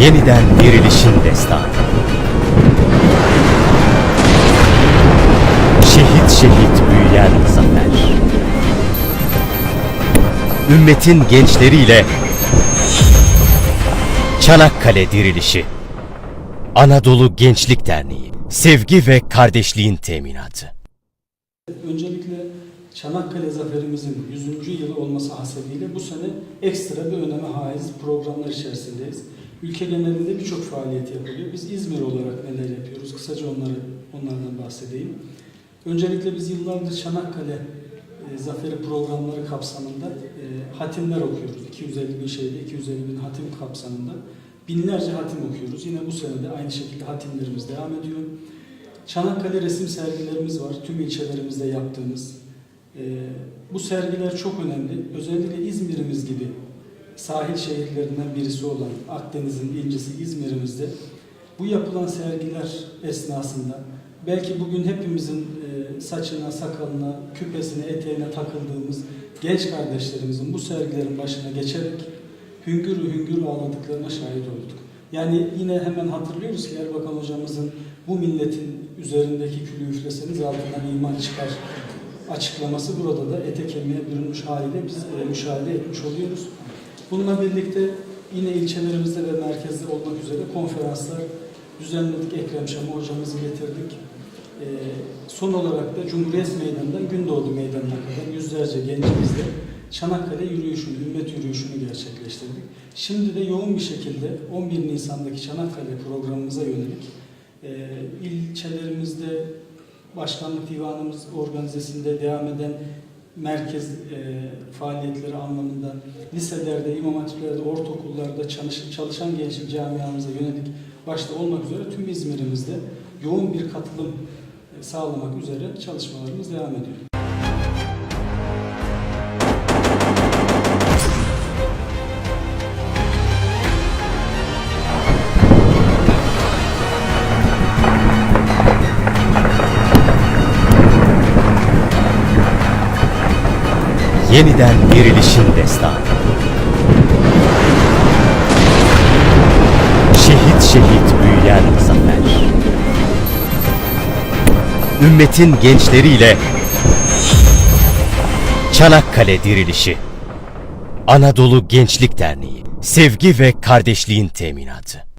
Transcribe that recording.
Yeniden dirilişin destanı. Şehit şehit büyüyen zafer. Ümmetin gençleriyle Çanakkale dirilişi. Anadolu Gençlik Derneği. Sevgi ve kardeşliğin teminatı. Öncelikle Çanakkale zaferimizin 100. yılı olması hasebiyle bu sene ekstra bir öneme haiz programlar içerisindeyiz. Ülke genelinde birçok faaliyet yapılıyor. Biz İzmir olarak neler yapıyoruz? Kısaca onları onlardan bahsedeyim. Öncelikle biz yıllardır Çanakkale e, zaferi programları kapsamında e, hatimler okuyoruz. 250 bin şeyde 250 bin hatim kapsamında binlerce hatim okuyoruz. Yine bu sene de aynı şekilde hatimlerimiz devam ediyor. Çanakkale resim sergilerimiz var. Tüm ilçelerimizde yaptığımız. Ee, bu sergiler çok önemli. Özellikle İzmir'imiz gibi sahil şehirlerinden birisi olan Akdeniz'in incisi İzmir'imizde bu yapılan sergiler esnasında belki bugün hepimizin e, saçına, sakalına, küpesine, eteğine takıldığımız genç kardeşlerimizin bu sergilerin başına geçerek hüngür hüngür ağladıklarına şahit olduk. Yani yine hemen hatırlıyoruz ki Erbakan hocamızın bu milletin üzerindeki külü üfleseniz altından iman çıkar açıklaması burada da ete kemiğe bürünmüş haliyle biz e, müşahede etmiş oluyoruz. Bununla birlikte yine ilçelerimizde ve merkezde olmak üzere konferanslar düzenledik. Ekrem Şam'ı hocamızı getirdik. E, son olarak da Cumhuriyet Meydanı'ndan Gündoğdu Meydanı'na kadar yüzlerce gencimizle Çanakkale yürüyüşünü, ümmet yürüyüşünü gerçekleştirdik. Şimdi de yoğun bir şekilde 11 Nisan'daki Çanakkale programımıza yönelik e, ilçelerimizde başkanlık divanımız organizesinde devam eden merkez e, faaliyetleri anlamında liselerde, imam hatiplerde, ortaokullarda çalış, çalışan gençlik camiamıza yönelik başta olmak üzere tüm İzmir'imizde yoğun bir katılım e, sağlamak üzere çalışmalarımız devam ediyor. Yeniden dirilişin destanı. Şehit şehit büyüyen zafer. Ümmetin gençleriyle Çanakkale dirilişi. Anadolu Gençlik Derneği. Sevgi ve kardeşliğin teminatı.